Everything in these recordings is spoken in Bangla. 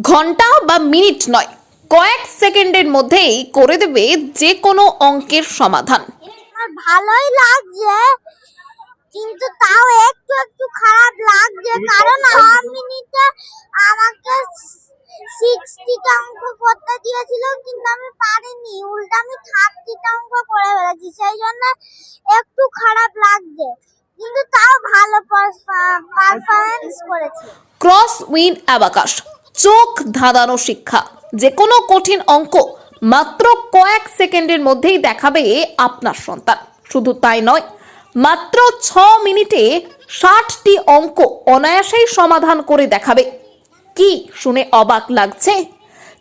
ঘণ্টা বা মিনিট নয় কয়েক সেকেন্ডের মধ্যেই করে দেবে যে কোনো অঙ্কের সমাধান। আমার ভালোই লাগছে কিন্তু তাও একটু একটু খারাপ লাগছে কারণ হাফ মিনিটে আমাকে সিক্সটিটা অঙ্ক করতে দিয়েছিল কিন্তু আমি পারিনি উল্টা আমি থার্টিটা অঙ্ক করে ফেলেছি সেই জন্য একটু খারাপ লাগছে কিন্তু তাও ভালো পারফরমেন্স করেছি। ক্রস উইন অ্যাবাকাশ চোখ ধাঁধানো শিক্ষা। যে কোনো কঠিন অঙ্ক মাত্র কয়েক সেকেন্ডের মধ্যেই দেখাবে আপনার সন্তান। শুধু তাই নয়, মাত্র ছ মিনিটে ষাটটি অঙ্ক অনায়াসেই সমাধান করে দেখাবে। কি শুনে অবাক লাগছে?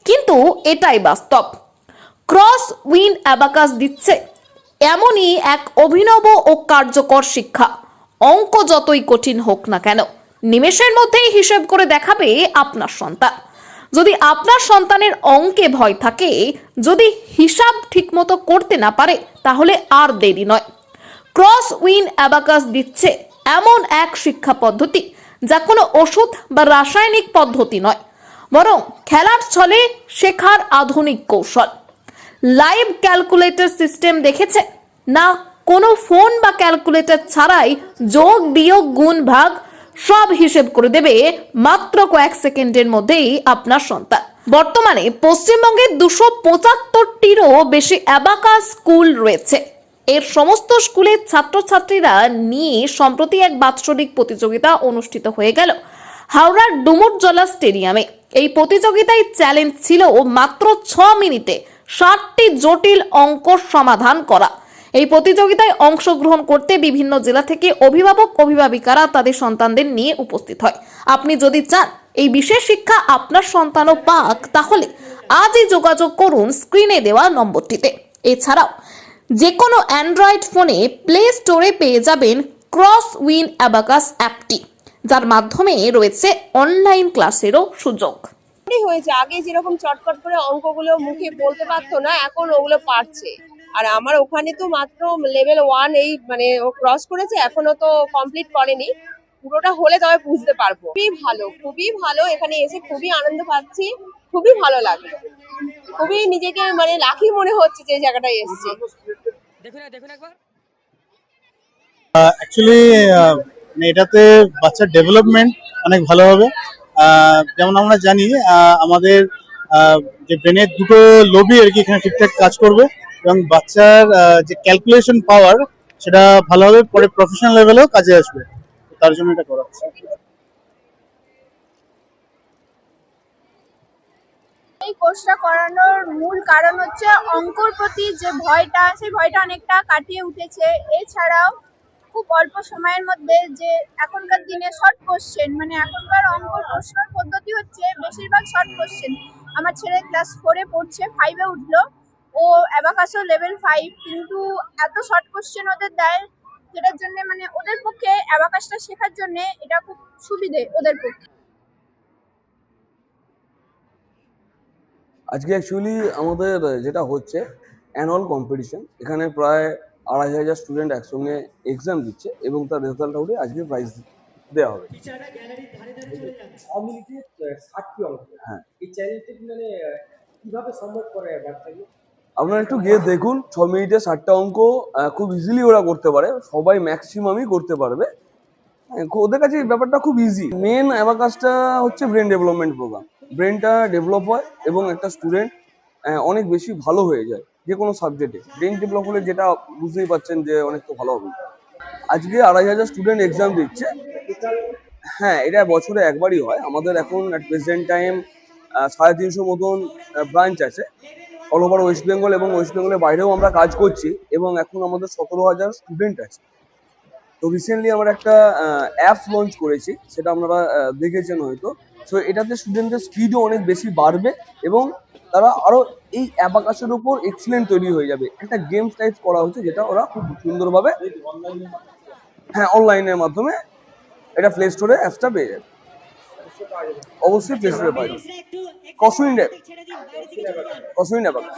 কিন্তু এটাই বাস্তব। ক্রস উইন অ্যাবাকাস দিচ্ছে, এমনই এক অভিনব ও কার্যকর শিক্ষা। অঙ্ক যতই কঠিন হোক না কেন। নিমেষের মধ্যেই হিসেব করে দেখাবে আপনার সন্তান। যদি আপনার সন্তানের অঙ্কে ভয় থাকে, যদি হিসাব ঠিকমতো করতে না পারে, তাহলে আর দেরি নয়। ক্রস উইন অ্যাবাকাস দিচ্ছে এমন এক শিক্ষা পদ্ধতি, যা কোনো ওষুধ বা রাসায়নিক পদ্ধতি নয়, বরং খেলার ছলে শেখার আধুনিক কৌশল। লাইভ ক্যালকুলেটর সিস্টেম দেখেছে? না, কোনো ফোন বা ক্যালকুলেটর ছাড়াই যোগ বিয়োগ গুণ ভাগ সব হিসেব করে দেবে মাত্র কয়েক সেকেন্ডের মধ্যেই আপনার সন্তান। বর্তমানে পশ্চিমবঙ্গে দুশো পঁচাত্তরটিরও বেশি অ্যাবাকা স্কুল রয়েছে। এর সমস্ত স্কুলের ছাত্রছাত্রীরা নিয়ে সম্প্রতি এক বাৎসরিক প্রতিযোগিতা অনুষ্ঠিত হয়ে গেল হাওড়ার ডুমুরজলা স্টেডিয়ামে। এই প্রতিযোগিতায় চ্যালেঞ্জ ছিল মাত্র ছ মিনিটে ষাটটি জটিল অঙ্ক সমাধান করা। এই প্রতিযোগিতায় অংশগ্রহণ করতে বিভিন্ন জেলা থেকে অভিভাবক, অভিভাবিকারা তাদের সন্তানদের নিয়ে উপস্থিত হয়। আপনি যদি চান এই বিশেষ শিক্ষা আপনার সন্তানও পাক, তাহলে আজই যোগাযোগ করুন স্ক্রিনে দেওয়া নম্বরটিতে। এছাড়াও যে কোনো অ্যান্ড্রয়েড ফোনে প্লে স্টোরে পেয়ে যাবেন ক্রস উইন অ্যাবাকাস অ্যাপটি, যার মাধ্যমে রয়েছে অনলাইন ক্লাসেরও সুযোগ। হয়েছে, আগে যেরকম চটপট করে অঙ্কগুলো মুখে বলতে পারতো না, এখন ওগুলো পারছে। আর আমার ওখানে তো মাত্র লেভেল ওয়ান এই মানে ও ক্রস করেছে এখনও তো কমপ্লিট করেনি। পুরোটা হলে তবে বুঝতে পারব। খুবই ভালো খুবই ভালো এখানে এসে খুবই আনন্দ পাচ্ছি খুবই ভালো লাগে খুবই নিজেকে মানে লাকি মনে হচ্ছে যে এই জায়গাটায় এসেছি। দেখুন দেখুন একবার। অ্যাকচুয়ালি মানে এটাতে বাচ্চার ডেভেলপমেন্ট অনেক ভালো হবে। আহ, যেমন আমরা জানি আহ, আমাদের আহ, যে ব্রেনের দুটো লবি আর কি এখানে ঠিকঠাক কাজ করবে। এবং বাচ্চার যে ক্যালকুলেশন পাওয়ার সেটা ভালোভাবে পরে প্রফেশনাল লেভেলেও কাজে আসবে। তার জন্য এটা করা হচ্ছে। এই কোর্সটা করানোর মূল কারণ হচ্ছে অঙ্কর প্রতি যে ভয়টা, সেই ভয়টা অনেকটা কাটিয়ে উঠেছে। এছাড়াও খুব অল্প সময়ের মধ্যে যে এখনকার দিনে শর্ট কোশ্চেন মানে এখনকার অঙ্কর প্রশ্নের পদ্ধতি হচ্ছে বেশিরভাগ শর্ট কোশ্চেন আমার ছেলে ক্লাস ফোরে পড়ছে ফাইভে উঠল। ও অ্যাবাকাসও লেভেল ফাইভ কিন্তু এত শর্ট কোশ্চেন ওদের দেয় যেটার জন্য মানে ওদের পক্ষে অ্যাবাকাসটা শেখার জন্য এটা খুব সুবিধে ওদের পক্ষে। আজকে অ্যাকচুয়ালি আমাদের যেটা হচ্ছে অ্যানুয়াল কম্পিটিশন এখানে প্রায় আড়াই হাজার স্টুডেন্ট একসঙ্গে এক্সাম দিচ্ছে এবং তার রেজাল্ট আউটে আজকে প্রাইজ দেওয়া হবে। হ্যাঁ। এই চ্যালেঞ্জটা মানে কীভাবে সম্ভব করে বাচ্চাকে আপনারা একটু গিয়ে দেখুন ছ মিনিটে ষাটটা অঙ্ক খুব ইজিলি ওরা করতে পারে। সবাই ম্যাক্সিমামই করতে পারবে। হ্যাঁ, ওদের কাছে ব্যাপারটা খুব ইজি মেন অ্যাবাকাসটা হচ্ছে ব্রেন ডেভেলপমেন্ট প্রোগ্রাম ব্রেনটা ডেভেলপ হয় এবং একটা স্টুডেন্ট অনেক বেশি ভালো হয়ে যায় যে কোনো সাবজেক্টে ব্রেন ডেভেলপ হলে যেটা বুঝতেই পারছেন যে অনেক তো ভালো হবে। আজকে আড়াই হাজার স্টুডেন্ট এক্সাম দিচ্ছে। হ্যাঁ এটা বছরে একবারই হয়। আমাদের এখন অ্যাট প্রেজেন্ট টাইম সাড়ে তিনশো মতন ব্রাঞ্চ আছে। অল ওভার ওয়েস্ট বেঙ্গল এবং ওয়েস্ট বেঙ্গলের বাইরেও আমরা কাজ করছি এবং এখন আমাদের সতেরো হাজার স্টুডেন্ট আছে। তো রিসেন্টলি আমরা একটা অ্যাপস লঞ্চ করেছি, সেটা আপনারা দেখেছেন হয়তো। সো এটাতে স্টুডেন্টদের স্পিডও অনেক বেশি বাড়বে এবং তারা আরও এই অ্যাবাকাসের উপর এক্সিলেন্ট তৈরি হয়ে যাবে। একটা গেমস টাইপ করা হচ্ছে যেটা ওরা খুব সুন্দরভাবে হ্যাঁ অনলাইনের মাধ্যমে এটা প্লে স্টোরে অ্যাপসটা পেয়ে যাবে। অবশ্যই স্টোরে পাওয়া যাবে কসুইন কসুইন অ্যাবাকাস